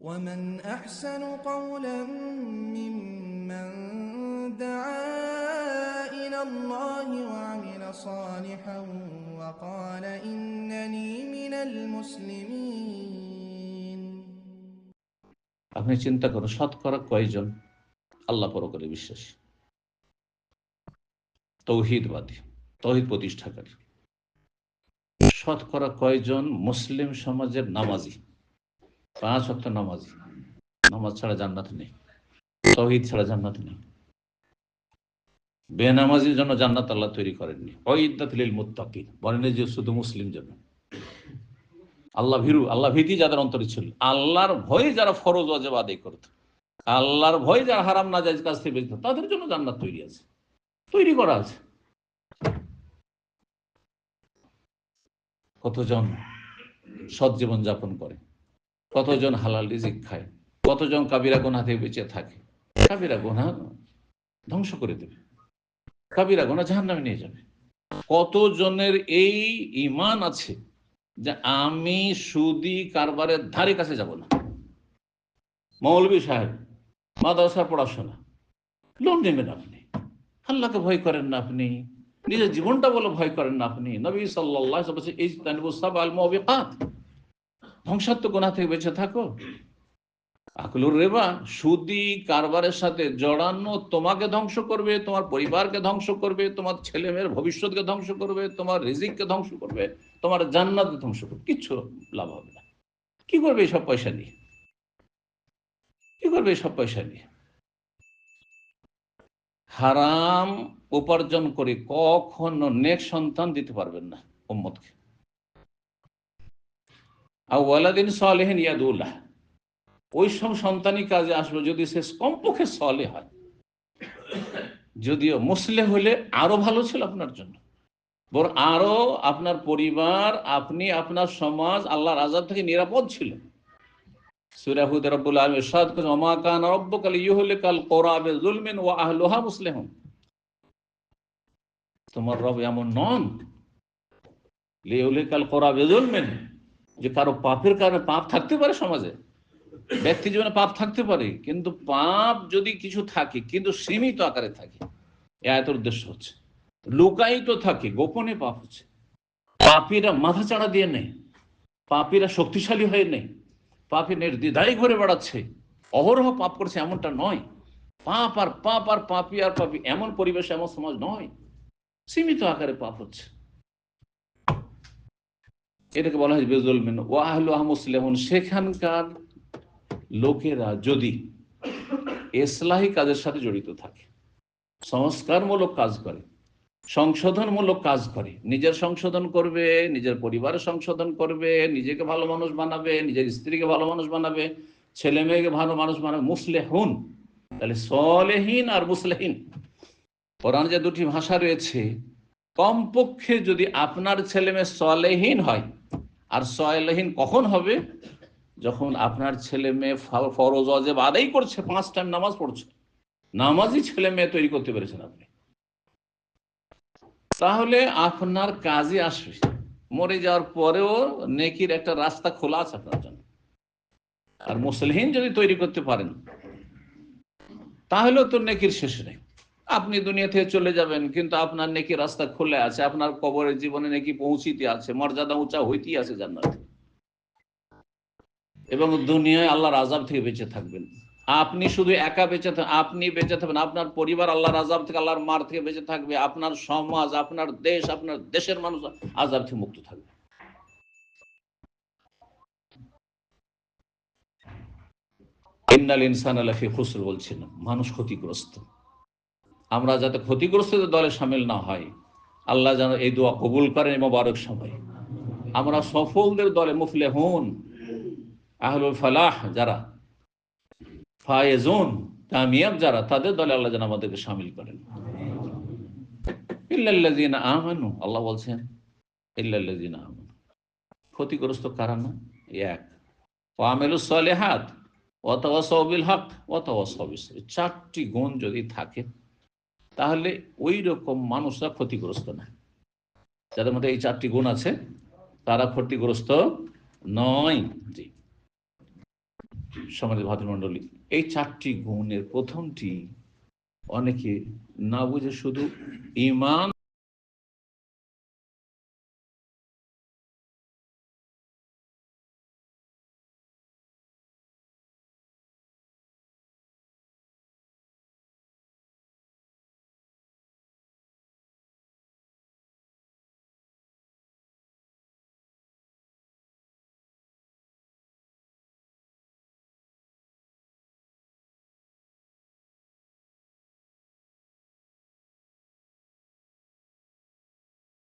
ومن أحسن قولا ممن دعا إلى الله وعمل صالحا وقال إنني من المسلمين আপনি চিন্তা করুন শতকরা কয়জন আল্লাহ পরকালে বিশ্বাসী তৌহিদবাদী তৌহিদ প্রতিষ্ঠাকারী শতকরা কয়জন মুসলিম সমাজের নামাজি পাঁচ অক্ট নামাজি। নামাজ ছাড়া জান্নাত নেই। তৌহিদ ছাড়া জান্নাত নেই। বেনামাজির জন্য জান্নাত আল্লাহ তৈরি করেননি। অইদাতিল মুত্তাকি বলেন যে শুধু মুসলিম জন্য। আল্লাহ ভীরু, আল্লাহ ভীতি যাদের অন্তরে ছিল। আল্লাহর ভয়ে যারা ফরজ, ওয়াজেব আদায় করত। আল্লাহর ভয়ে যারা হারাম না যায় কাছ থেকে বেঁচত তাদের জন্য জান্নাত তৈরি আছে। তৈরি করা আছে। কতজন সৎ জীবন যাপন করে? কতজন হালাল রিজিক খায়? কতজন কাবিরা গোনা থেকে বেঁচে থাকে? কাবিরা গোনা ধ্বংস করে দেবে। কাবিরা গোনা জাহান নামে নিয়ে যাবে। কতজনের এই ইমান আছে যে আমি সুদি কারবারের ধারে কাছে যাব না? মৌলবী সাহেব, মাদ্রাসার পড়াশোনা লোন নেবেন আপনি। আল্লাহকে ভয় করেন না আপনি। নিজের জীবনটা বলে, ভয় করেন না আপনি। নবী সাল্লাহ এই তানিবুসাব আল ধ্বংসাত্মক গোনা থেকে বেঁচে থাকো। আকলুর রেবা, সুদি কারবারের সাথে জড়ানো তোমাকে ধ্বংস করবে, তোমার পরিবারকে ধ্বংস করবে, তোমার ছেলে মেয়ের ভবিষ্যৎকে ধ্বংস করবে, তোমার রিজিককে ধ্বংস করবে, তোমার জান্নাত ধ্বংস করবে। কিচ্ছু লাভ হবে না। কি করবে এইসব পয়সা নিয়ে? কি করবে এইসব পয়সা নিয়ে? হারাম উপার্জন করে কখনো নেক সন্তান দিতে পারবেন না উম্মতকে। আর ওয়ালাদিন সালেহেন ইয়াদুল্লাহ। ওই সব সন্তানই কাজে আসবে যদি সে কমপক্ষে সলে হয়। যদিও মুসলে হলে আরও ভালো ছিল আপনার জন্য। বরং আরও আপনার পরিবার, আপনি, আপনার সমাজ আল্লাহর আজাদ থেকে নিরাপদ ছিল। সুরাহুদ রব্বুল আলম ইরশাদ করেন ওমা কান রব্বুকাল ইউহলিকাল কোরআবে জুলমিন ওয়া আহলুহা মুসলিহুন। তোমার রব এমন নন। লিউলিকাল কোরআবে জুলমিন যে কারও পাপের কারণে পাপ থাকতে পারে সমাজে ব্যক্তি জীবনে পাপ থাকতে পারে, কিন্তু পাপ যদি কিছু থাকে, কিন্তু সীমিত আকারে থাকে এত উদ্দেশ্য হচ্ছে। লুকায়িত থাকে, গোপনে পাপ হচ্ছে। পাপীরা মাথা চাড়া দিয়ে নেই পাপীরা শক্তিশালী হয়ে নেই পাপি নির্দ্বিধায় ঘুরে বেড়াচ্ছে, অহরহ পাপ করছে এমনটা নয়। পাপ আর পাপ আর পাপি আর পাপি এমন পরিবেশ, এমন সমাজ নয়। সীমিত আকারে পাপ হচ্ছে। এটাকে বলা হয় বেজুল মিন। ওয়াহল আহমুসলেমন সেখানকার লোকেরা যদি এসলাহি কাজের সাথে জড়িত থাকে, সংস্কারমূলক কাজ করে, সংশোধনমূলক কাজ করে, নিজের সংশোধন করবে, নিজের পরিবারের সংশোধন করবে, নিজেকে ভালো মানুষ বানাবে, নিজের স্ত্রীকে ভালো মানুষ বানাবে, ছেলে মেয়েকে ভালো মানুষ বানাবে মুসলে হুন তাহলে সলেহীন আর মুসলেহীন। কোরআন যে দুটি ভাষা রয়েছে কমপক্ষে যদি আপনার ছেলে মেয়ে সলেহীন হয়, আর সলেহীন কখন হবে? যখন আপনার ছেলে মেয়ে ফরজ, অজেব আদাই করছে, পাঁচ টাইম নামাজ পড়ছে। নামাজই ছেলে মেয়ে তৈরি করতে পেরেছেন আপনি। তাহলে আপনার কাজে আসবে। মরে যাওয়ার পরেও নেকির একটা রাস্তা খোলা আছে আপনার জন্য। আর মুসলিহীন যদি তৈরি করতে পারেন, তাহলেও তো নেকির শেষ নেই। আপনি দুনিয়া থেকে চলে যাবেন, কিন্তু আপনার নেকি রাস্তা খুলে আছে, আপনার কবরের জীবনে নেকি পৌঁছিতে আছে, মর্যাদা উঁচা হইতেই আছে জান্নাতে। এবং দুনিয়ায় আল্লাহর আজাব থেকে বেঁচে থাকবেন। আপনি শুধু একা বেঁচে আপনি বেঁচে থাকবেন, আপনার পরিবার আল্লাহর আজাব থেকে, আল্লাহর মার থেকে বেঁচে থাকবে, আপনার সমাজ, আপনার দেশ, আপনার দেশের মানুষ আজাব থেকে মুক্ত থাকবে। ইন্নাল ইনসান আলাফি খুসর বলছেন, মানুষ ক্ষতিগ্রস্ত। আমরা যাতে ক্ষতিগ্রস্তদের দলে সামিল না হয়, আল্লাহ যেন এই দোয়া কবুল করেন মোবারক সময়। আমরা সফলদের দলে মুফলে হন আহলুল ফালাহ যারা, ফায়েজুন কামিয়াব যারা, তাদের দলে আল্লাহ যেন আমাদেরকে সামিল করেন। ইল্লাল্লাযিন আমানু, আল্লাহ বলছেন, ইল্লাল্লাযিন আমানু। ক্ষতিগ্রস্ত কারা না? এক। ওয়ামেলুস সালেহাত ওয়াতাওয়াসাউ বিল হক ওয়াতাওয়াসাউ বিস। চারটি গুণ যদি থাকে তাহলে ওই রকম মানুষরা ক্ষতিগ্রস্ত না। যাদের মধ্যে এই চারটি গুণ আছে, তারা ক্ষতিগ্রস্ত নয়। জি। সমাজ ভাতৃমণ্ডলী এই চারটি গুণের প্রথমটি অনেকে না বুঝে শুধু ইমান